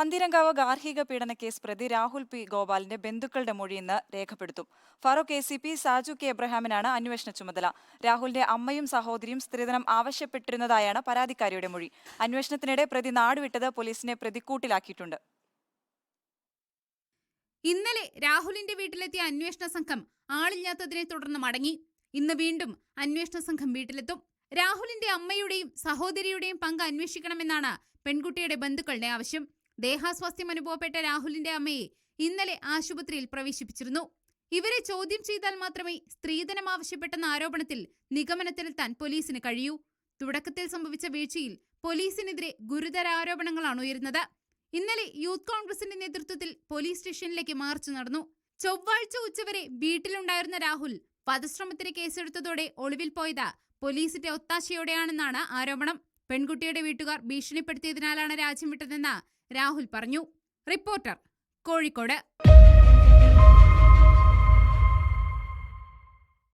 പന്തീരങ്കാവ് ഗാർഹിക പീഡന കേസ് പ്രതി രാഹുൽ പി ഗോപാലിന്റെ ബന്ധുക്കളുടെ മൊഴി ഇന്ന് രേഖപ്പെടുത്തും. Farook A C P Saju K എബ്രഹാമിനാണ് അന്വേഷണ ചുമതല. രാഹുലിന്റെ അമ്മയും സഹോദരിയും സ്ത്രീധനം ആവശ്യപ്പെട്ടിരുന്നതായാണ് പരാതിക്കാരിയുടെ മൊഴി. അന്വേഷണത്തിനിടെ പ്രതി നാടുവിട്ടത് പോലീസിനെ പ്രതിക്കൂട്ടിലാക്കിയിട്ടുണ്ട്. ഇന്നലെ രാഹുലിന്റെ വീട്ടിലെത്തിയ അന്വേഷണ സംഘം ആളില്ലാത്തതിനെ തുടർന്ന് മടങ്ങി. ഇന്ന് വീണ്ടും അന്വേഷണ സംഘം വീട്ടിലെത്തും. രാഹുലിന്റെ അമ്മയുടെയും സഹോദരിയുടെയും പങ്ക് അന്വേഷിക്കണമെന്നാണ് പെൺകുട്ടിയുടെ ബന്ധുക്കളുടെ ആവശ്യം. ദേഹാസ്വാസ്ഥ്യം അനുഭവപ്പെട്ട രാഹുലിന്റെ അമ്മയെ ഇന്നലെ ആശുപത്രിയിൽ പ്രവേശിപ്പിച്ചിരുന്നു. ഇവരെ ചോദ്യം ചെയ്താൽ മാത്രമേ സ്ത്രീധനം ആവശ്യപ്പെട്ടെന്ന ആരോപണത്തിൽ നിഗമനത്തിലെത്താൻ പോലീസിന് കഴിയൂ. തുടക്കത്തിൽ സംഭവിച്ച വീഴ്ചയിൽ പോലീസിനെതിരെ ഗുരുതര ആരോപണങ്ങളാണ് ഉയരുന്നത്. ഇന്നലെ യൂത്ത് കോൺഗ്രസിന്റെ നേതൃത്വത്തിൽ പോലീസ് സ്റ്റേഷനിലേക്ക് മാർച്ച് നടന്നു. ചൊവ്വാഴ്ച ഉച്ചവരെ വീട്ടിലുണ്ടായിരുന്ന രാഹുൽ വധശ്രമത്തിന് കേസെടുത്തതോടെ ഒളിവിൽ പോയത് പോലീസിന്റെ ഒത്താശയോടെയാണെന്നാണ് ആരോപണം. പെൺകുട്ടിയുടെ വീട്ടുകാർ ഭീഷണിപ്പെടുത്തിയതിനാലാണ് രാജ്യം വിട്ടതെന്ന് രാഹുൽ പറഞ്ഞു. റിപ്പോർട്ടർ കോഴിക്കോട്.